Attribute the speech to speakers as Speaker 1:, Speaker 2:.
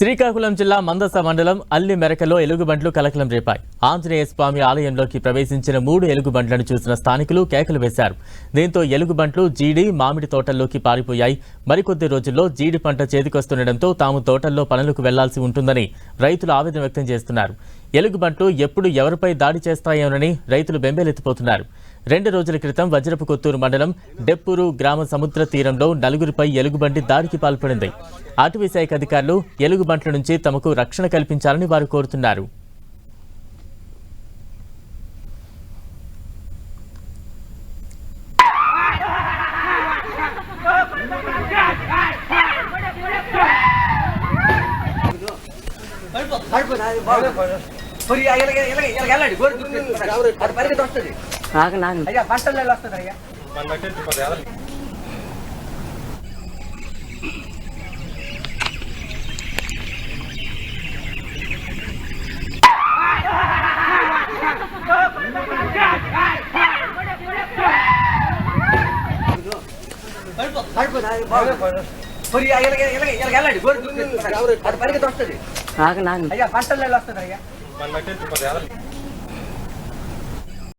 Speaker 1: శ్రీకాకుళం జిల్లా మందస మండలం అల్లి మెరకలో ఎలుగుబంట్లు కలకలం రేపాయి. ఆంజనేయ స్వామి ఆలయంలోకి ప్రవేశించిన మూడు ఎలుగుబంట్లను చూసిన స్థానికులు కేకలు వేశారు. దీంతో ఎలుగుబంట్లు జీడి మామిడి తోటల్లోకి పారిపోయాయి. మరికొద్ది రోజుల్లో జీడి పంట చేతికొస్తుండటంతో తాము తోటల్లో పనులకు వెళ్ళాల్సి ఉంటుందని రైతులు ఆవేదన వ్యక్తం చేస్తున్నారు. ఎలుగుబంట్లు ఎప్పుడు ఎవరిపై దాడి చేస్తాయోనని రైతులు బెంబేలెత్తిపోతున్నారు. రెండు రోజుల క్రితం వజ్రపు కొత్తూరు మండలం డెప్పూరు గ్రామ సముద్ర తీరంలో నలుగురిపై ఎలుగుబంటి దాడికి పాల్పడింది. అటవీ శాఖ అధికారులు ఎలుగుబంట్ల నుంచి తమకు రక్షణ కల్పించాలని వారు కోరుతున్నారు.
Speaker 2: మరి ఇలాగ ఇలాగ ఇలాగ వెళ్ళండి. గోరు చూపించండి. అది పరిగెత్తి వస్తుంది.
Speaker 3: నాకు నాకు.
Speaker 2: అయ్యా పంటల్లో వస్తుంది అయ్యా. మరి ఇలాగ ఇలాగ ఇలాగ వెళ్ళండి. గోరు చూపించండి. అది పరిగెత్తి వస్తుంది.
Speaker 3: నాకు నాకు.
Speaker 2: అయ్యా పంటల్లో వస్తుంది అయ్యా. మళ్ళీ